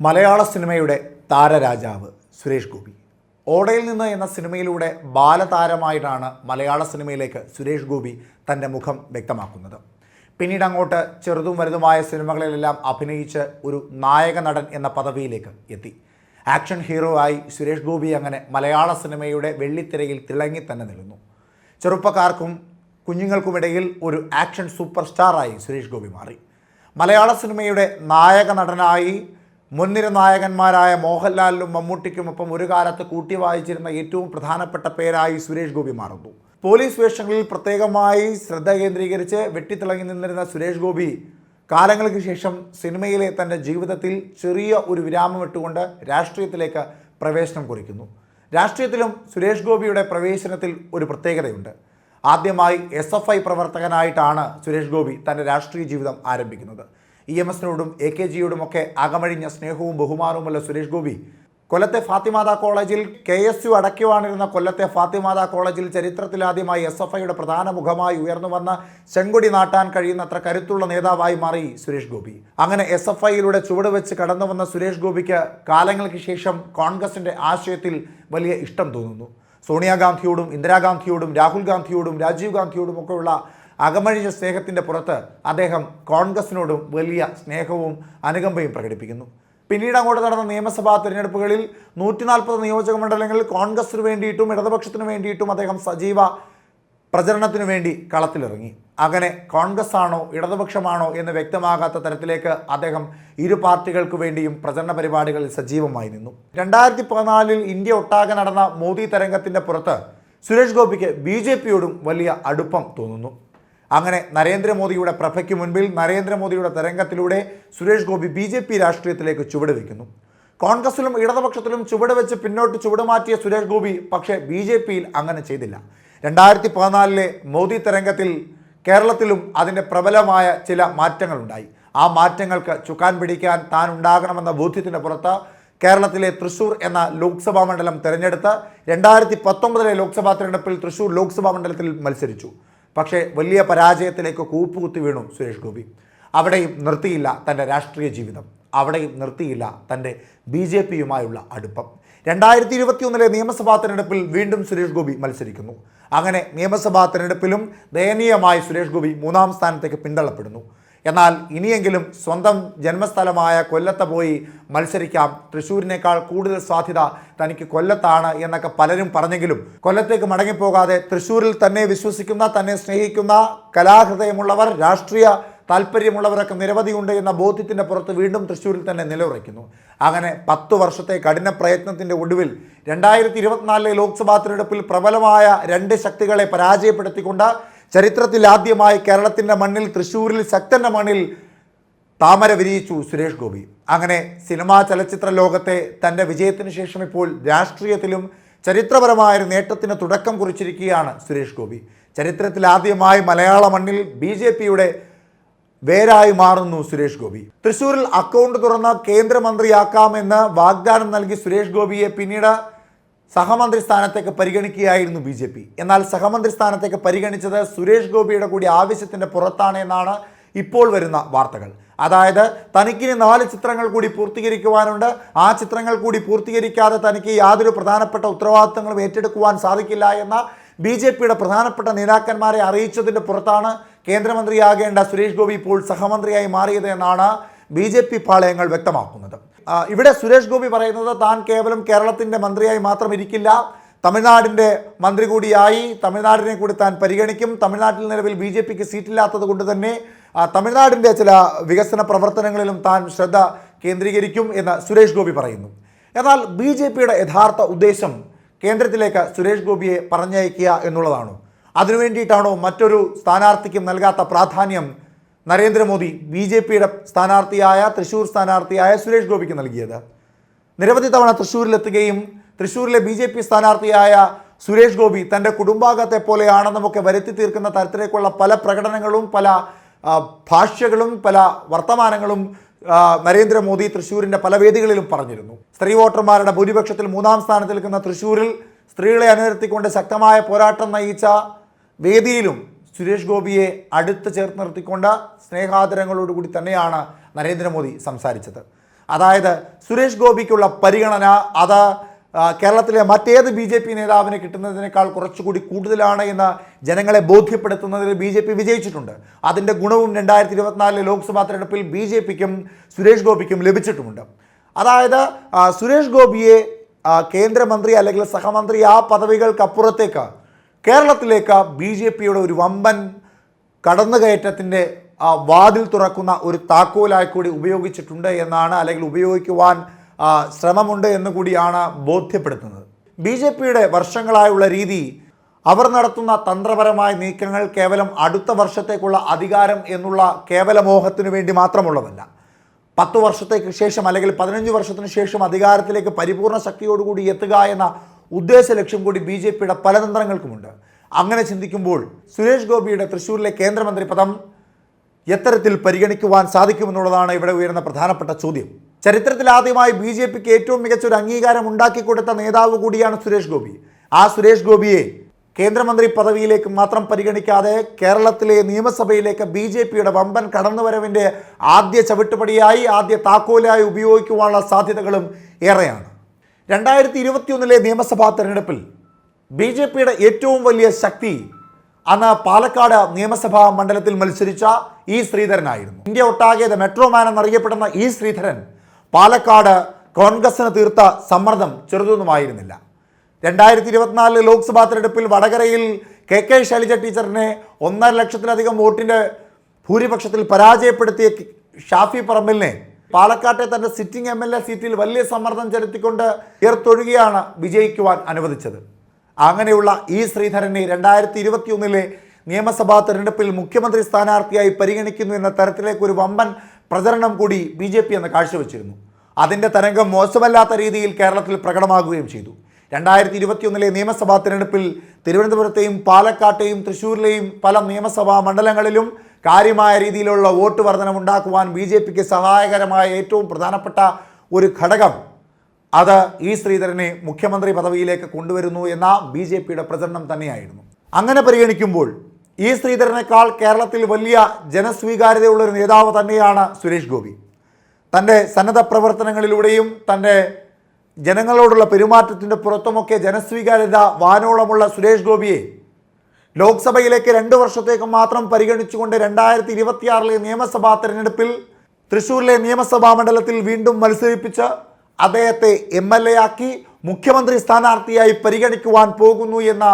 മലയാള സിനിമയുടെ താരരാജാവ് സുരേഷ് ഗോപി. ഓടയിൽ നിന്ന് എന്ന സിനിമയിലൂടെ ബാലതാരമായിട്ടാണ് മലയാള സിനിമയിലേക്ക് സുരേഷ് ഗോപി തന്റെ മുഖം വ്യക്തമാക്കുന്നത്. പിന്നീട് അങ്ങോട്ട് ചെറുതും വലുതുമായ സിനിമകളിലെല്ലാം അഭിനയിച്ച് ഒരു നായക നടൻ എന്ന പദവിയിലേക്ക് എത്തി. ആക്ഷൻ ഹീറോ ആയി സുരേഷ് ഗോപി അങ്ങനെ മലയാള സിനിമയുടെ വെള്ളിത്തിരയിൽ തിളങ്ങി തന്നെ നിൽക്കുന്നു. ചെറുപ്പക്കാർക്കും കുഞ്ഞുങ്ങൾക്കുമിടയിൽ ഒരു ആക്ഷൻ സൂപ്പർ സ്റ്റാറായി സുരേഷ് ഗോപി മാറി. മലയാള സിനിമയുടെ നായക നടനായി മുൻനിര നായകന്മാരായ മോഹൻലാലിനും മമ്മൂട്ടിക്കുമൊപ്പം ഒരു കാലത്ത് കൂട്ടി വായിച്ചിരുന്ന ഏറ്റവും പ്രധാനപ്പെട്ട പേരായി സുരേഷ് ഗോപി മാറുന്നു. പോലീസ് വേഷങ്ങളിൽ പ്രത്യേകമായി ശ്രദ്ധ കേന്ദ്രീകരിച്ച് വെട്ടിത്തിളങ്ങി നിന്നിരുന്ന സുരേഷ് ഗോപി കാലങ്ങൾക്ക് ശേഷം സിനിമയിലെ തന്റെ ജീവിതത്തിൽ ചെറിയ ഒരു വിരാമം ഇട്ടുകൊണ്ട് രാഷ്ട്രീയത്തിലേക്ക് പ്രവേശനം കുറിക്കുന്നു. രാഷ്ട്രീയത്തിലും സുരേഷ് ഗോപിയുടെ പ്രവേശനത്തിൽ ഒരു പ്രത്യേകതയുണ്ട്. ആദ്യമായി എസ് എഫ് ഐ പ്രവർത്തകനായിട്ടാണ് സുരേഷ് ഗോപി തന്റെ രാഷ്ട്രീയ ജീവിതം ആരംഭിക്കുന്നത്. ഇ എം എസിനോടും എ കെ ജിയോടുമൊക്കെ അകമഴിഞ്ഞ സ്നേഹവും ബഹുമാനവുമുള്ള സുരേഷ് ഗോപി. കൊല്ലത്തെ ഫാത്തിമാത കോളേജിൽ കെ എസ് യു അടയ്ക്കുവാനിരുന്ന കൊല്ലത്തെ ഫാത്തിമാത കോളേജിൽ ചരിത്രത്തിലാദ്യമായി എസ് എഫ് ഐയുടെ പ്രധാന മുഖമായി ഉയർന്നു വന്ന ചെങ്കൊടി നാട്ടാൻ കഴിയുന്നത്ര കരുത്തുള്ള നേതാവായി മാറി സുരേഷ് ഗോപി. അങ്ങനെ എസ് എഫ് ഐയിലൂടെ ചുവട് വെച്ച് കടന്നു വന്ന സുരേഷ് ഗോപിക്ക് കാലങ്ങൾക്ക് ശേഷം കോൺഗ്രസിന്റെ ആശയത്തിൽ വലിയ ഇഷ്ടം തോന്നുന്നു. സോണിയാഗാന്ധിയോടും ഇന്ദിരാഗാന്ധിയോടും രാഹുൽ ഗാന്ധിയോടും രാജീവ് ഗാന്ധിയോടും ഒക്കെയുള്ള അകമഴിഞ്ഞ സ്നേഹത്തിന്റെ പുറത്ത് അദ്ദേഹം കോൺഗ്രസിനോടും വലിയ സ്നേഹവും അനുകമ്പയും പ്രകടിപ്പിക്കുന്നു. പിന്നീട് അങ്ങോട്ട് നടന്ന നിയമസഭാ തിരഞ്ഞെടുപ്പുകളിൽ നൂറ്റി നാൽപ്പത് നിയോജക മണ്ഡലങ്ങളിൽ കോൺഗ്രസിന് വേണ്ടിയിട്ടും ഇടതുപക്ഷത്തിന് വേണ്ടിയിട്ടും അദ്ദേഹം സജീവ പ്രചരണത്തിനു വേണ്ടി കളത്തിലിറങ്ങി. അങ്ങനെ കോൺഗ്രസ് ആണോ ഇടതുപക്ഷമാണോ എന്ന് വ്യക്തമാകാത്ത തരത്തിലേക്ക് അദ്ദേഹം ഇരു പാർട്ടികൾക്ക് വേണ്ടിയും പ്രചരണ പരിപാടികളിൽ സജീവമായി നിന്നു. രണ്ടായിരത്തി പതിനാലിൽ ഇന്ത്യ ഒട്ടാകെ നടന്ന മോദി തരംഗത്തിന്റെ പുറത്ത് സുരേഷ് ഗോപിക്ക് ബി ജെ പിയോടും വലിയ അടുപ്പം തോന്നുന്നു. അങ്ങനെ നരേന്ദ്രമോദിയുടെ പ്രഭയ്ക്ക് മുൻപിൽ നരേന്ദ്രമോദിയുടെ തരംഗത്തിലൂടെ Suresh Gopi B J P രാഷ്ട്രീയത്തിലേക്ക് ചുവട് വയ്ക്കുന്നു കോൺഗ്രസിലും ഇടതുപക്ഷത്തിലും ചുവട് വെച്ച് പിന്നോട്ട് ചുവട് മാറ്റിയ സുരേഷ് ഗോപി പക്ഷേ ബി ജെ പിയിൽ അങ്ങനെ ചെയ്തില്ല. രണ്ടായിരത്തി പതിനാലിലെ മോദി തരംഗത്തിൽ കേരളത്തിലും അതിന്റെ പ്രബലമായ ചില മാറ്റങ്ങളുണ്ടായി. ആ മാറ്റങ്ങൾക്ക് ചുക്കാൻ പിടിക്കാൻ താൻ ഉണ്ടാകണമെന്ന ബോധ്യത്തിന്റെ പുറത്ത് കേരളത്തിലെ തൃശൂർ എന്ന ലോക്സഭാ മണ്ഡലം തിരഞ്ഞെടുത്ത് രണ്ടായിരത്തി പത്തൊമ്പതിലെ ലോക്സഭാ തിരഞ്ഞെടുപ്പിൽ തൃശൂർ ലോക്സഭാ മണ്ഡലത്തിൽ മത്സരിച്ചു. പക്ഷേ വലിയ പരാജയത്തിലേക്ക് കൂപ്പുകുത്തി വീണു സുരേഷ് ഗോപി. അവിടെയും നിർത്തിയില്ല തന്റെ രാഷ്ട്രീയ ജീവിതം. അവിടെയും നിർത്തിയില്ല തന്റെ ബി ജെ പിയുമായുള്ള അടുപ്പം. രണ്ടായിരത്തി ഇരുപത്തിയൊന്നിലെ നിയമസഭാ തിരഞ്ഞെടുപ്പിൽ വീണ്ടും സുരേഷ് ഗോപി മത്സരിക്കുന്നു. അങ്ങനെ നിയമസഭാ തിരഞ്ഞെടുപ്പിലും ദയനീയമായി സുരേഷ് ഗോപി മൂന്നാം സ്ഥാനത്തേക്ക് പിന്തള്ളപ്പെടുന്നു. എന്നാൽ ഇനിയെങ്കിലും സ്വന്തം ജന്മസ്ഥലമായ കൊല്ലത്ത് പോയി മത്സരിക്കാം. തൃശ്ശൂരിനേക്കാൾ കൂടുതൽ സാധ്യത തനിക്ക് കൊല്ലത്താണ് എന്നൊക്കെ പലരും പറഞ്ഞെങ്കിലും കൊല്ലത്തേക്ക് മടങ്ങിപ്പോകാതെ തൃശ്ശൂരിൽ തന്നെ വിശ്വസിക്കുന്ന തന്നെ സ്നേഹിക്കുന്ന കലാഹൃദയമുള്ളവർ രാഷ്ട്രീയ താല്പര്യമുള്ളവരൊക്കെ നിരവധിയുണ്ട് എന്ന ബോധ്യത്തിന്റെ പുറത്ത് വീണ്ടും തൃശ്ശൂരിൽ തന്നെ നിലയുറയ്ക്കുന്നു. അങ്ങനെ പത്ത് വർഷത്തെ കഠിന പ്രയത്നത്തിന്റെ ഒടുവിൽ രണ്ടായിരത്തി ഇരുപത്തിനാലിലെ ലോക്സഭാ തിരഞ്ഞെടുപ്പിൽ പ്രബലമായ രണ്ട് ശക്തികളെ പരാജയപ്പെടുത്തിക്കൊണ്ട് ചരിത്രത്തിൽ ആദ്യമായി കേരളത്തിന്റെ മണ്ണിൽ തൃശ്ശൂരിൽ ശക്തന്റെ മണ്ണിൽ താമര വിരിയിച്ചു സുരേഷ് ഗോപി. അങ്ങനെ സിനിമാ ചലച്ചിത്ര ലോകത്തെ തന്റെ വിജയത്തിന് ശേഷം ഇപ്പോൾ രാഷ്ട്രീയത്തിലും ചരിത്രപരമായ ഒരു നേട്ടത്തിന് തുടക്കം കുറിച്ചിരിക്കുകയാണ് സുരേഷ് ഗോപി. ചരിത്രത്തിൽ ആദ്യമായി മലയാള മണ്ണിൽ ബി ജെ പിയുടെ വേരായി മാറുന്നു സുരേഷ് ഗോപി. തൃശൂരിൽ അക്കൗണ്ട് തുറന്ന കേന്ദ്രമന്ത്രിയാക്കാമെന്ന് വാഗ്ദാനം നൽകി സുരേഷ് ഗോപിയെ പിന്നീട് സഹമന്ത്രി സ്ഥാനത്തേക്ക് പരിഗണിക്കുകയായിരുന്നു ബി ജെ പി. എന്നാൽ സഹമന്ത്രി സ്ഥാനത്തേക്ക് പരിഗണിച്ചത് സുരേഷ് ഗോപിയുടെ കൂടി ആവശ്യത്തിന്റെ പുറത്താണ് എന്നാണ് ഇപ്പോൾ വരുന്ന വാർത്തകൾ. അതായത് തനിക്കിനി നാല് ചിത്രങ്ങൾ കൂടി പൂർത്തീകരിക്കുവാനുണ്ട്. ആ ചിത്രങ്ങൾ കൂടി പൂർത്തീകരിക്കാതെ തനിക്ക് യാതൊരു പ്രധാനപ്പെട്ട ഉത്തരവാദിത്തങ്ങളും ഏറ്റെടുക്കുവാൻ സാധിക്കില്ല എന്ന ബി ജെ പിയുടെ പ്രധാനപ്പെട്ട നേതാക്കന്മാരെ അറിയിച്ചതിന്റെ പുറത്താണ് കേന്ദ്രമന്ത്രിയാകേണ്ട സുരേഷ് ഗോപി ഇപ്പോൾ സഹമന്ത്രിയായി മാറിയത് എന്നാണ് ബി ജെ പി പാളയങ്ങൾ വ്യക്തമാക്കുന്നത്. ഇവിടെ സുരേഷ് ഗോപി പറയുന്നത് താൻ കേവലം കേരളത്തിന്റെ മന്ത്രിയായി മാത്രം ഇരിക്കില്ല. തമിഴ്നാടിന്റെ മന്ത്രി കൂടിയായി. തമിഴ്നാടിനെ കൂടി താൻ പരിഗണിക്കും. തമിഴ്നാട്ടിൽ നിലവിൽ ബി ജെ പിക്ക് സീറ്റില്ലാത്തത് കൊണ്ട് തന്നെ തമിഴ്നാടിന്റെ ചില വികസന പ്രവർത്തനങ്ങളിലും താൻ ശ്രദ്ധ കേന്ദ്രീകരിക്കും എന്ന് സുരേഷ് ഗോപി പറയുന്നു. എന്നാൽ ബി ജെ പിയുടെ യഥാർത്ഥ ഉദ്ദേശം കേന്ദ്രത്തിലേക്ക് സുരേഷ് ഗോപിയെ പറഞ്ഞയക്കുക എന്നുള്ളതാണോ. അതിനുവേണ്ടിയിട്ടാണോ മറ്റൊരു സ്ഥാനാർത്ഥിക്കും നൽകാത്ത പ്രാധാന്യം നരേന്ദ്രമോദി ബി ജെ പിയുടെ സ്ഥാനാർത്ഥിയായ തൃശ്ശൂർ സ്ഥാനാർത്ഥിയായ സുരേഷ് ഗോപിക്ക് നൽകിയത്. നിരവധി തവണ തൃശ്ശൂരിലെത്തുകയും തൃശ്ശൂരിലെ ബി ജെ പി സ്ഥാനാർത്ഥിയായ സുരേഷ് ഗോപി തന്റെ കുടുംബാംഗത്തെ പോലെയാണെന്നുമൊക്കെ വരുത്തി തീർക്കുന്ന തരത്തിലേക്കുള്ള പല പ്രകടനങ്ങളും പല ഭാഷകളും പല വർത്തമാനങ്ങളും നരേന്ദ്രമോദി തൃശ്ശൂരിന്റെ പല വേദികളിലും പറഞ്ഞിരുന്നു. സ്ത്രീ വോട്ടർമാരുടെ ഭൂരിപക്ഷത്തിൽ മൂന്നാം സ്ഥാനത്ത് നിൽക്കുന്ന തൃശ്ശൂരിൽ സ്ത്രീകളെ അനുനിർത്തിക്കൊണ്ട് ശക്തമായ പോരാട്ടം നയിച്ച വേദിയിലും സുരേഷ് ഗോപിയെ അടുത്ത് ചേർത്ത് നിർത്തിക്കൊണ്ട് സ്നേഹാദരങ്ങളോടുകൂടി തന്നെയാണ് നരേന്ദ്രമോദി സംസാരിച്ചത്. അതായത് സുരേഷ് ഗോപിക്കുള്ള പരിഗണന അത് കേരളത്തിലെ മറ്റേത് ബി ജെ പി നേതാവിന് കിട്ടുന്നതിനേക്കാൾ കുറച്ചുകൂടി കൂടുതലാണ് എന്ന് ജനങ്ങളെ ബോധ്യപ്പെടുത്തുന്നതിൽ ബി ജെ പി വിജയിച്ചിട്ടുണ്ട്. അതിന്റെ ഗുണവും രണ്ടായിരത്തി ഇരുപത്തിനാലിലെ ലോക്സഭാ തെരഞ്ഞെടുപ്പിൽ ബി ജെ പിക്കും സുരേഷ് ഗോപിക്കും ലഭിച്ചിട്ടുമുണ്ട്. അതായത് സുരേഷ് ഗോപിയെ കേന്ദ്രമന്ത്രി അല്ലെങ്കിൽ സഹമന്ത്രി ആ പദവികൾക്കപ്പുറത്തേക്ക് കേരളത്തിലേക്ക് ബി ജെ പിയുടെ ഒരു വമ്പൻ കടന്നുകയറ്റത്തിന്റെ ആ, വാതിൽ തുറക്കുന്ന ഒരു താക്കോലായി കൂടി ഉപയോഗിച്ചിട്ടുണ്ട് എന്നാണ് അല്ലെങ്കിൽ ഉപയോഗിക്കുവാൻ ശ്രമമുണ്ട് എന്ന് കൂടിയാണ് ബോധ്യപ്പെടുത്തുന്നത്. ബി ജെ പിയുടെ വർഷങ്ങളായുള്ള രീതി അവർ നടത്തുന്ന തന്ത്രപരമായ നീക്കങ്ങൾ കേവലം അടുത്ത വർഷത്തേക്കുള്ള അധികാരം എന്നുള്ള കേവല മോഹത്തിനു വേണ്ടി മാത്രമുള്ളതല്ല. പത്ത് വർഷത്തേക്ക് ശേഷം അല്ലെങ്കിൽ പതിനഞ്ച് വർഷത്തിന് ശേഷം അധികാരത്തിലേക്ക് പരിപൂർണ ശക്തിയോടുകൂടി എത്തുക എന്ന ഉദ്ദേശ ലക്ഷ്യം കൂടി ബി ജെ പിയുടെ പല തന്ത്രങ്ങൾക്കുമുണ്ട്. അങ്ങനെ ചിന്തിക്കുമ്പോൾ സുരേഷ് ഗോപിയുടെ തൃശ്ശൂരിലെ കേന്ദ്രമന്ത്രി പദം എത്തരത്തിൽ പരിഗണിക്കുവാൻ സാധിക്കുമെന്നുള്ളതാണ് ഇവിടെ ഉയരുന്ന പ്രധാനപ്പെട്ട ചോദ്യം. ചരിത്രത്തിൽ ആദ്യമായി ബി ജെ പിക്ക് ഏറ്റവും മികച്ച ഒരു അംഗീകാരം ഉണ്ടാക്കിക്കൊടുത്ത നേതാവ് കൂടിയാണ് സുരേഷ് ഗോപി. ആ സുരേഷ് ഗോപിയെ കേന്ദ്രമന്ത്രി പദവിയിലേക്ക് മാത്രം പരിഗണിക്കാതെ കേരളത്തിലെ നിയമസഭയിലേക്ക് ബി ജെ പിയുടെ വമ്പൻ കടന്നുവരവിന്റെ ആദ്യ ചവിട്ടുപടിയായി ആദ്യ താക്കോലായി ഉപയോഗിക്കുവാനുള്ള സാധ്യതകളും ഏറെയാണ്. രണ്ടായിരത്തി ഇരുപത്തിയൊന്നിലെ നിയമസഭാ തെരഞ്ഞെടുപ്പിൽ ബി ജെ പിയുടെ ഏറ്റവും വലിയ ശക്തി അന്ന് പാലക്കാട് നിയമസഭാ മണ്ഡലത്തിൽ മത്സരിച്ച ഇ ശ്രീധരനായിരുന്നു. ഇന്ത്യ ഒട്ടാകെ ദ മെട്രോമാൻ എന്നറിയപ്പെടുന്ന ഇ ശ്രീധരൻ പാലക്കാട് കോൺഗ്രസിന് തീർത്ത സമ്മർദ്ദം ചെറുതൊന്നുമായിരുന്നില്ല. രണ്ടായിരത്തി ഇരുപത്തിനാലിലെ ലോക്സഭാ തെരഞ്ഞെടുപ്പിൽ വടകരയിൽ കെ കെ ശൈലജ ടീച്ചറിനെ ഒന്നര ലക്ഷത്തിലധികം വോട്ടിന്റെ ഭൂരിപക്ഷത്തിൽ പരാജയപ്പെടുത്തിയ ഷാഫി പറമ്പലിനെ പാലക്കാട്ടെ തന്റെ സിറ്റിംഗ് എം എൽ എ സീറ്റിൽ വലിയ സമ്മർദ്ദം ചെലുത്തിക്കൊണ്ട് ഉയർത്തൊഴുകിയാണ് വിജയിക്കുവാൻ അനുവദിച്ചത്. അങ്ങനെയുള്ള ഇ ശ്രീധരനെ രണ്ടായിരത്തി ഇരുപത്തിയൊന്നിലെ നിയമസഭാ തെരഞ്ഞെടുപ്പിൽ മുഖ്യമന്ത്രി സ്ഥാനാർത്ഥിയായി പരിഗണിക്കുന്നു എന്ന തരത്തിലേക്ക് ഒരു വമ്പൻ പ്രചരണം കൂടി ബി ജെ പി എന്ന് കാഴ്ചവെച്ചിരുന്നു. അതിന്റെ തരംഗം മോശമല്ലാത്ത രീതിയിൽ കേരളത്തിൽ പ്രകടമാകുകയും ചെയ്തു. രണ്ടായിരത്തി ഇരുപത്തിയൊന്നിലെ നിയമസഭാ തെരഞ്ഞെടുപ്പിൽ തിരുവനന്തപുരത്തെയും പാലക്കാട്ടെയും തൃശ്ശൂരിലെയും പല നിയമസഭാ മണ്ഡലങ്ങളിലും കാര്യമായ രീതിയിലുള്ള വോട്ട് വർധനമുണ്ടാക്കുവാൻ ബി ജെ പിക്ക് സഹായകരമായ ഏറ്റവും പ്രധാനപ്പെട്ട ഒരു ഘടകം അത് ഈ ശ്രീധരനെ മുഖ്യമന്ത്രി പദവിയിലേക്ക് കൊണ്ടുവരുന്നു എന്ന ബി ജെ പിയുടെ പ്രചരണം തന്നെയായിരുന്നു. അങ്ങനെ പരിഗണിക്കുമ്പോൾ ഈ ശ്രീധരനേക്കാൾ കേരളത്തിൽ വലിയ ജനസ്വീകാര്യതയുള്ള ഒരു നേതാവ് തന്നെയാണ് സുരേഷ് ഗോപി. തന്റെ സന്നദ്ധ പ്രവർത്തനങ്ങളിലൂടെയും തന്റെ ജനങ്ങളോടുള്ള പെരുമാറ്റത്തിന്റെ പുറത്തുമൊക്കെ ജനസ്വീകാര്യത വാനോളമുള്ള സുരേഷ് ഗോപിയെ ലോക്സഭയിലേക്ക് രണ്ടു വർഷത്തേക്ക് മാത്രം പരിഗണിച്ചുകൊണ്ട് രണ്ടായിരത്തി ഇരുപത്തിയാറിലെ നിയമസഭാ തെരഞ്ഞെടുപ്പിൽ തൃശൂരിലെ നിയമസഭാ മണ്ഡലത്തിൽ വീണ്ടും മത്സരിപ്പിച്ച് അദ്ദേഹത്തെ എം എൽ എ ആക്കി മുഖ്യമന്ത്രി സ്ഥാനാർത്ഥിയായി പരിഗണിക്കുവാൻ പോകുന്നു എന്ന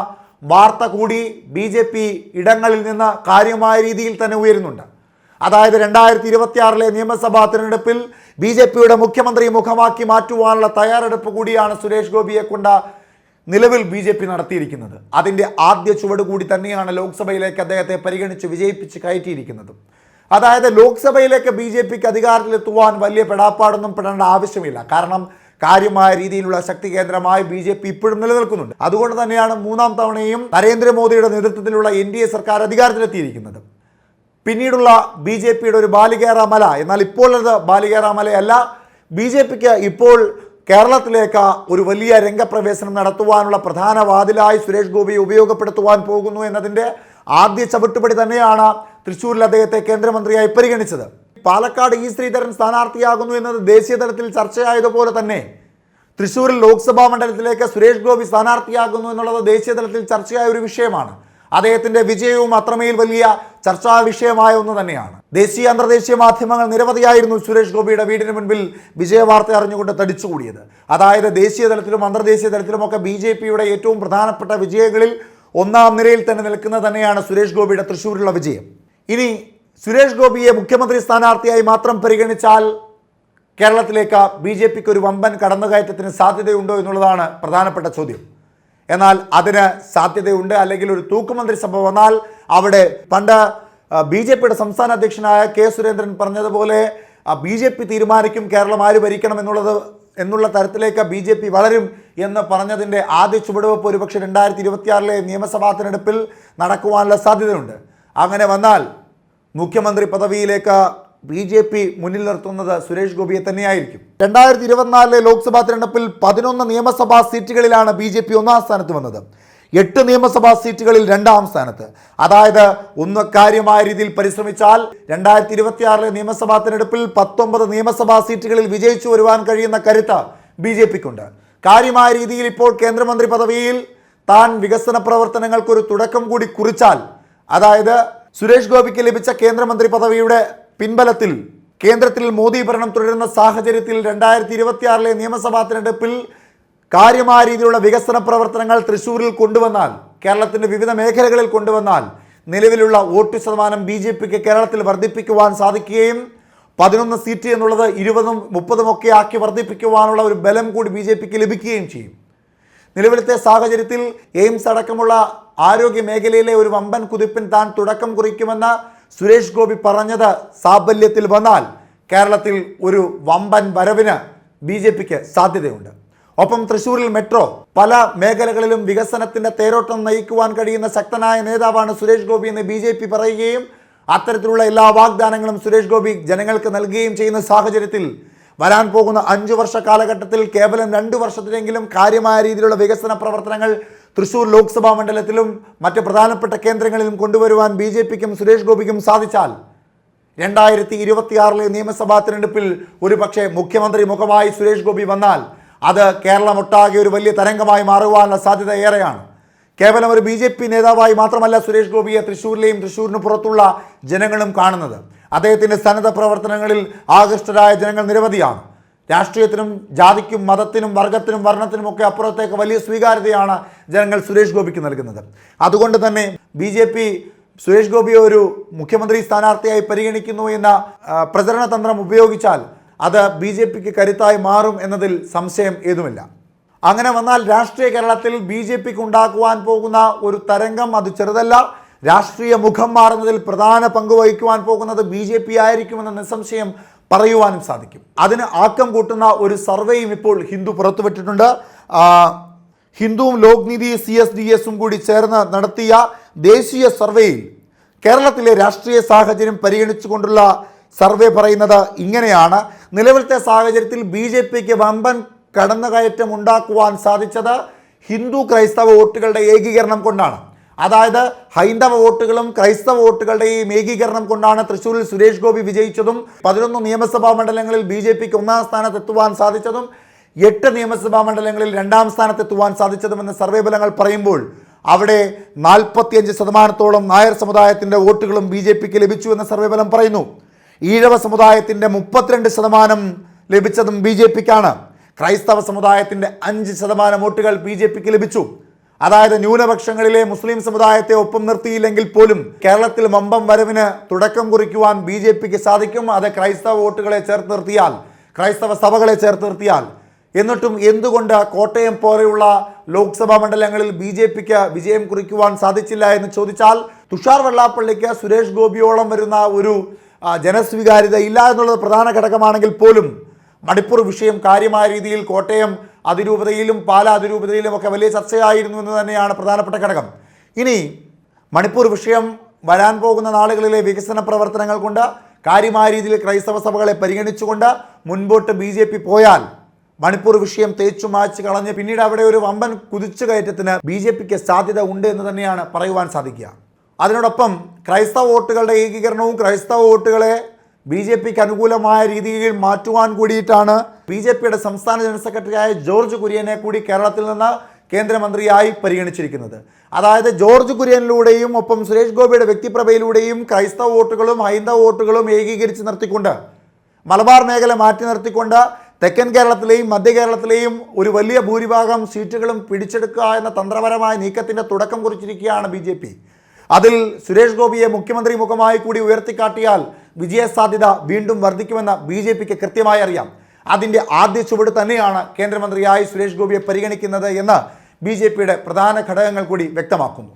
വാർത്ത കൂടി ബി ജെ പി ഇടങ്ങളിൽ നിന്ന് കാര്യമായ രീതിയിൽ തന്നെ ഉയരുന്നുണ്ട്. അതായത് രണ്ടായിരത്തി ഇരുപത്തിയാറിലെ നിയമസഭാ തിരഞ്ഞെടുപ്പിൽ ബി ജെ പിയുടെ മുഖ്യമന്ത്രി മുഖമാക്കി മാറ്റുവാനുള്ള തയ്യാറെടുപ്പ് കൂടിയാണ് സുരേഷ് ഗോപിയെ കൊണ്ട് നിലവിൽ ബി ജെ പി നടത്തിയിരിക്കുന്നത്. അതിന്റെ ആദ്യ ചുവട് കൂടി തന്നെയാണ് ലോക്സഭയിലേക്ക് അദ്ദേഹത്തെ പരിഗണിച്ച് വിജയിപ്പിച്ച് കയറ്റിയിരിക്കുന്നത്. അതായത് ലോക്സഭയിലേക്ക് ബി ജെ പിക്ക് അധികാരത്തിലെത്തുവാൻ വലിയ പെടാപ്പാടൊന്നും പെടേണ്ട ആവശ്യമില്ല. കാരണം കാര്യമായ രീതിയിലുള്ള ശക്തി കേന്ദ്രമായി ബി ജെ പി ഇപ്പോഴും നിലനിൽക്കുന്നുണ്ട്. അതുകൊണ്ട് തന്നെയാണ് മൂന്നാം തവണയും നരേന്ദ്രമോദിയുടെ നേതൃത്വത്തിലുള്ള എൻ ഡി എ സർക്കാർ അധികാരത്തിലെത്തിയിരിക്കുന്നത്. പിന്നീടുള്ള ബി ജെ പിയുടെ ഒരു ബാലികേറാമല എന്നാൽ ഇപ്പോൾ അത് ബാലികേറാമലയല്ല ബി ജെ പിക്ക് ഇപ്പോൾ കേരളത്തിലേക്ക് ഒരു വലിയ രംഗപ്രവേശനം നടത്തുവാനുള്ള പ്രധാന വാതിലായി സുരേഷ് ഗോപിയെ ഉപയോഗപ്പെടുത്തുവാൻ പോകുന്നു എന്നതിന്റെ ആദ്യ ചവിട്ടുപടി തന്നെയാണ് തൃശ്ശൂരിൽ അദ്ദേഹത്തെ കേന്ദ്രമന്ത്രിയായി പരിഗണിച്ചത്. പാലക്കാട് ഇ ശ്രീധരൻ സ്ഥാനാർത്ഥിയാകുന്നു എന്നത് ദേശീയ തലത്തിൽ ചർച്ചയായതുപോലെ തന്നെ തൃശ്ശൂരിൽ ലോക്സഭാ മണ്ഡലത്തിലേക്ക് സുരേഷ് ഗോപി സ്ഥാനാർത്ഥിയാകുന്നു എന്നുള്ളത് ദേശീയ തലത്തിൽ ചർച്ചയായ ഒരു വിഷയമാണ്. അദ്ദേഹത്തിന്റെ വിജയവും അത്രമേൽ വലിയ ചർച്ചാ വിഷയമായ ഒന്ന് തന്നെയാണ്. ദേശീയ അന്തർദേശീയ മാധ്യമങ്ങൾ നിരവധിയായിരുന്നു സുരേഷ് ഗോപിയുടെ വീടിന് മുൻപിൽ വിജയവാർത്ത അറിഞ്ഞുകൊണ്ട് തടിച്ചുകൂടിയത്. അതായത് ദേശീയ തലത്തിലും അന്തർദേശീയ തലത്തിലുമൊക്കെ ബി ജെ പിയുടെ ഏറ്റവും പ്രധാനപ്പെട്ട വിജയങ്ങളിൽ ഒന്നാം നിരയിൽ തന്നെ നിൽക്കുന്നത് തന്നെയാണ് സുരേഷ് ഗോപിയുടെ തൃശ്ശൂരിലുള്ള വിജയം. ഇനി സുരേഷ് ഗോപിയെ മുഖ്യമന്ത്രി സ്ഥാനാർത്ഥിയായി മാത്രം പരിഗണിച്ചാൽ കേരളത്തിലേക്ക് ബി ജെ പിക്ക് ഒരു വമ്പൻ കടന്നുകയറ്റത്തിന് സാധ്യതയുണ്ടോ എന്നുള്ളതാണ് പ്രധാനപ്പെട്ട ചോദ്യം. എന്നാൽ അതിന് സാധ്യതയുണ്ട്. അല്ലെങ്കിൽ ഒരു തൂക്കുമന്ത്രിസഭ വന്നാൽ അവിടെ പണ്ട് ബി ജെ പിയുടെ സംസ്ഥാന അധ്യക്ഷനായ കെ സുരേന്ദ്രൻ പറഞ്ഞതുപോലെ ബി ജെ പി തീരുമാനിക്കും കേരളം ആര് ഭരിക്കണം എന്നുള്ളത് എന്നുള്ള തരത്തിലേക്ക് ബി ജെ പി വളരും എന്ന് പറഞ്ഞതിന്റെ ആദ്യ ചുവടുവെപ്പ് ഒരുപക്ഷെ രണ്ടായിരത്തി ഇരുപത്തിയാറിലെ നിയമസഭാ തിരഞ്ഞെടുപ്പിൽ നടക്കുവാനുള്ള സാധ്യതയുണ്ട്. അങ്ങനെ വന്നാൽ മുഖ്യമന്ത്രി പദവിയിലേക്ക് ബി ജെ പി മുന്നിൽ നിർത്തുന്നത് സുരേഷ് ഗോപിയെ തന്നെയായിരിക്കും. രണ്ടായിരത്തി ഇരുപത്തിനാലിലെ ലോക്സഭാ തെരഞ്ഞെടുപ്പിൽ പതിനൊന്ന് നിയമസഭാ സീറ്റുകളിലാണ് ബി ജെ പി ഒന്നാം സ്ഥാനത്ത് വന്നത്. എട്ട് നിയമസഭാ സീറ്റുകളിൽ രണ്ടാം സ്ഥാനത്ത്. അതായത് ഒന്ന് കാര്യമായ രീതിയിൽ പരിശ്രമിച്ചാൽ രണ്ടായിരത്തി ഇരുപത്തിയാറിലെ നിയമസഭാ തിരഞ്ഞെടുപ്പിൽ പത്തൊമ്പത് നിയമസഭാ സീറ്റുകളിൽ വിജയിച്ചു വരുവാൻ കഴിയുന്ന കരുത്ത് ബി ജെ പിക്കുണ്ട്. കാര്യമായ രീതിയിൽ ഇപ്പോൾ കേന്ദ്രമന്ത്രി പദവിയിൽ താൻ വികസന പ്രവർത്തനങ്ങൾക്കൊരു തുടക്കം കൂടി കുറിച്ചാൽ അതായത് സുരേഷ് ഗോപിക്ക് ലഭിച്ച കേന്ദ്രമന്ത്രി പദവിയുടെ പിൻബലത്തിൽ കേന്ദ്രത്തിൽ മോദി ഭരണം തുടരുന്ന സാഹചര്യത്തിൽ രണ്ടായിരത്തി ഇരുപത്തിയാറിലെ നിയമസഭാ തിരഞ്ഞെടുപ്പിൽ കാര്യമായ രീതിയിലുള്ള വികസന പ്രവർത്തനങ്ങൾ തൃശ്ശൂരിൽ കൊണ്ടുവന്നാൽ കേരളത്തിന്റെ വിവിധ മേഖലകളിൽ കൊണ്ടുവന്നാൽ നിലവിലുള്ള വോട്ട് ശതമാനം ബി ജെ പിക്ക് കേരളത്തിൽ വർദ്ധിപ്പിക്കുവാൻ സാധിക്കുകയും പതിനൊന്ന് സീറ്റ് എന്നുള്ളത് ഇരുപതും മുപ്പതും ഒക്കെ ആക്കി വർദ്ധിപ്പിക്കുവാനുള്ള ഒരു ബലം കൂടി ബി ജെ പിക്ക് ലഭിക്കുകയും ചെയ്യും. നിലവിലത്തെ സാഹചര്യത്തിൽ എയിംസ് അടക്കമുള്ള ആരോഗ്യ മേഖലയിലെ ഒരു വമ്പൻ കുതിപ്പിന് താൻ തുടക്കം കുറിക്കുമെന്ന് സുരേഷ് ഗോപി പറഞ്ഞത് സാഫല്യത്തിൽ വന്നാൽ കേരളത്തിൽ ഒരു വമ്പൻ വരവിന് ബി ജെ പിക്ക് സാധ്യതയുണ്ട്. ഒപ്പം തൃശ്ശൂരിൽ മെട്രോ പല മേഖലകളിലും വികസനത്തിന്റെ തേരോട്ടം നയിക്കുവാൻ കഴിയുന്ന ശക്തനായ നേതാവാണ് സുരേഷ് ഗോപി എന്ന് ബി ജെ പി പറയുകയും അത്തരത്തിലുള്ള എല്ലാ വാഗ്ദാനങ്ങളും സുരേഷ് ഗോപി ജനങ്ങൾക്ക് നൽകുകയും ചെയ്യുന്ന സാഹചര്യത്തിൽ വരാൻ പോകുന്ന അഞ്ചു വർഷ കാലഘട്ടത്തിൽ കേവലം രണ്ടു വർഷത്തിലെങ്കിലും കാര്യമായ രീതിയിലുള്ള വികസന പ്രവർത്തനങ്ങൾ തൃശൂർ ലോക്സഭാ മണ്ഡലത്തിലും മറ്റ് പ്രധാനപ്പെട്ട കേന്ദ്രങ്ങളിലും കൊണ്ടുവരുവാൻ ബി ജെ പിക്കും സുരേഷ് ഗോപിക്കും സാധിച്ചാൽ രണ്ടായിരത്തി ഇരുപത്തിയാറിലെ നിയമസഭാ തിരഞ്ഞെടുപ്പിൽ ഒരുപക്ഷെ മുഖ്യമന്ത്രി മുഖമായി സുരേഷ് ഗോപി വന്നാൽ അത് കേരളമൊട്ടാകെ ഒരു വലിയ തരംഗമായി മാറുവാനുള്ള സാധ്യത ഏറെയാണ്. കേവലം ഒരു ബി ജെ പി നേതാവായി മാത്രമല്ല സുരേഷ് ഗോപിയെ തൃശ്ശൂരിലെയും തൃശ്ശൂരിന് പുറത്തുള്ള ജനങ്ങളും കാണുന്നത്. അദ്ദേഹത്തിന്റെ സന്നദ്ധ പ്രവർത്തനങ്ങളിൽ ആകൃഷ്ടരായ ജനങ്ങൾ നിരവധിയാണ്. രാഷ്ട്രീയത്തിനും ജാതിക്കും മതത്തിനും വർഗത്തിനും വർണത്തിനും ഒക്കെ അപ്പുറത്തേക്ക് വലിയ സ്വീകാര്യതയാണ് ജനങ്ങൾ സുരേഷ് ഗോപിക്ക് നൽകുന്നത്. അതുകൊണ്ട് തന്നെ ബി ജെ പി സുരേഷ് ഗോപിയെ ഒരു മുഖ്യമന്ത്രി സ്ഥാനാർത്ഥിയായി പരിഗണിക്കുന്നു എന്ന പ്രചരണ തന്ത്രം ഉപയോഗിച്ചാൽ അത് ബി ജെ പിക്ക് കരുത്തായി മാറും എന്നതിൽ സംശയം ഏതുമില്ല. അങ്ങനെ വന്നാൽ രാഷ്ട്രീയ കേരളത്തിൽ ബി ജെ പിക്ക് ഉണ്ടാക്കുവാൻ പോകുന്ന ഒരു തരംഗം അത് ചെറുതല്ല. രാഷ്ട്രീയ മുഖം മാറുന്നതിൽ പ്രധാന പങ്ക് വഹിക്കുവാൻ പോകുന്നത് ബി ജെ പി ആയിരിക്കുമെന്ന നിസ്സംശയം പറയുവാനും സാധിക്കും. അതിന് ആക്കം കൂട്ടുന്ന ഒരു സർവേയും ഇപ്പോൾ ഹിന്ദു പുറത്തുവിട്ടിട്ടുണ്ട്. ഹിന്ദുവും ലോക്നീതി സി എസ് ഡി എസും കൂടി ചേർന്ന് നടത്തിയ ദേശീയ സർവേയിൽ കേരളത്തിലെ രാഷ്ട്രീയ സാഹചര്യം പരിഗണിച്ചുകൊണ്ടുള്ള സർവേ പറയുന്നത് ഇങ്ങനെയാണ്. നിലവിലത്തെ സാഹചര്യത്തിൽ ബി ജെ പിക്ക് വമ്പൻ കടന്നുകയറ്റം ഉണ്ടാക്കുവാൻ സാധിച്ചത് ഹിന്ദു ക്രൈസ്തവ വോട്ടുകളുടെ ഏകീകരണം കൊണ്ടാണ്. അതായത് ഹൈന്ദവ വോട്ടുകളും ക്രൈസ്തവ വോട്ടുകളുടെയും ഏകീകരണം കൊണ്ടാണ് തൃശ്ശൂരിൽ സുരേഷ് ഗോപി വിജയിച്ചതും പതിനൊന്ന് നിയമസഭാ മണ്ഡലങ്ങളിൽ ബി ജെ പിക്ക് ഒന്നാം സ്ഥാനത്തെത്തുവാൻ സാധിച്ചതും എട്ട് നിയമസഭാ മണ്ഡലങ്ങളിൽ രണ്ടാം സ്ഥാനത്തെത്തുവാൻ സാധിച്ചതുമെന്ന് സർവേ ഫലങ്ങൾ പറയുമ്പോൾ അവിടെ നാൽപ്പത്തിയഞ്ച് ശതമാനത്തോളം നായർ സമുദായത്തിന്റെ വോട്ടുകളും ബി ജെ പിക്ക് ലഭിച്ചു എന്ന് സർവേ ഫലം പറയുന്നു. ഈഴവ സമുദായത്തിന്റെ മുപ്പത്തിരണ്ട് ശതമാനം ലഭിച്ചതും ബി ജെ പിക്കാണ്. ക്രൈസ്തവ സമുദായത്തിന്റെ അഞ്ച് ശതമാനം വോട്ടുകൾ ബി ജെ പിക്ക് ലഭിച്ചു. അതായത് ന്യൂനപക്ഷങ്ങളിലെ മുസ്ലിം സമുദായത്തെ ഒപ്പം നിർത്തിയില്ലെങ്കിൽ പോലും കേരളത്തിൽ മമ്പം വരവിന് തുടക്കം കുറിക്കുവാൻ ബി ജെ പിക്ക് സാധിക്കും. അത് ക്രൈസ്തവ വോട്ടുകളെ ചേർത്ത് നിർത്തിയാൽ ക്രൈസ്തവ സഭകളെ ചേർത്ത് നിർത്തിയാൽ. എന്നിട്ടും എന്തുകൊണ്ട് കോട്ടയം പോലെയുള്ള ലോക്സഭാ മണ്ഡലങ്ങളിൽ ബി ജെ പിക്ക് വിജയം കുറിക്കുവാൻ സാധിച്ചില്ല എന്ന് ചോദിച്ചാൽ തുഷാർ വെള്ളാപ്പള്ളിക്ക് സുരേഷ് ഗോപിയോളം വരുന്ന ഒരു ജനസ്വീകാര്യത ഇല്ല എന്നുള്ളത് പ്രധാന ഘടകമാണെങ്കിൽ പോലും മണിപ്പൂർ വിഷയം കാര്യമായ രീതിയിൽ കോട്ടയം അതിരൂപതയിലും പാല അതിരൂപതയിലും ഒക്കെ വലിയ ചർച്ചയായിരുന്നു എന്ന് തന്നെയാണ് പ്രധാനപ്പെട്ട ഘടകം. ഇനി മണിപ്പൂർ വിഷയം വരാൻ പോകുന്ന നാളുകളിലെ വികസന പ്രവർത്തനങ്ങൾ കൊണ്ട് കാര്യമായ രീതിയിൽ ക്രൈസ്തവ സഭകളെ പരിഗണിച്ചുകൊണ്ട് മുൻപോട്ട് ബി ജെ പി പോയാൽ മണിപ്പൂർ വിഷയം തേച്ചു മാച്ച് കളഞ്ഞ് പിന്നീട് അവിടെ ഒരു വമ്പൻ കുതിച്ചു കയറ്റത്തിന് ബി ജെ പിക്ക് സാധ്യത ഉണ്ട് എന്ന് തന്നെയാണ് പറയുവാൻ സാധിക്കുക. അതിനോടൊപ്പം ക്രൈസ്തവ വോട്ടുകളുടെ ഏകീകരണവും ക്രൈസ്തവ വോട്ടുകളെ ബി ജെ പിക്ക് അനുകൂലമായ രീതിയിൽ മാറ്റുവാൻ കൂടിയിട്ടാണ് ബി ജെ പിയുടെ സംസ്ഥാന ജനറൽ സെക്രട്ടറിയായ ജോർജ് കുര്യനെ കൂടി കേരളത്തിൽ നിന്ന് കേന്ദ്രമന്ത്രിയായി പരിഗണിച്ചിരിക്കുന്നത്. അതായത് ജോർജ് കുര്യനിലൂടെയും ഒപ്പം സുരേഷ് ഗോപിയുടെ വ്യക്തിപ്രഭയിലൂടെയും ക്രൈസ്തവ വോട്ടുകളും ഹൈന്ദവ വോട്ടുകളും ഏകീകരിച്ച് നിർത്തിക്കൊണ്ട് മലബാർ മേഖല മാറ്റി നിർത്തിക്കൊണ്ട് തെക്കൻ കേരളത്തിലെയും മധ്യ കേരളത്തിലെയും ഒരു വലിയ ഭൂരിഭാഗം സീറ്റുകളും പിടിച്ചെടുക്കുക എന്ന തന്ത്രപരമായ നീക്കത്തിന്റെ തുടക്കം കുറിച്ചിരിക്കുകയാണ് ബി അതിൽ സുരേഷ് ഗോപിയെ മുഖ്യമന്ത്രി മുഖമായി കൂടി ഉയർത്തിക്കാട്ടിയാൽ വിജയസാധ്യത വീണ്ടും വർദ്ധിക്കുമെന്ന് ബി ജെ പിക്ക് കൃത്യമായി അറിയാം. അതിന്റെ ആദ്യ ചുവട് തന്നെയാണ് കേന്ദ്രമന്ത്രിയായി സുരേഷ് ഗോപിയെ പരിഗണിക്കുന്നത് എന്ന് ബി പ്രധാന ഘടകങ്ങൾ കൂടി വ്യക്തമാക്കുന്നു.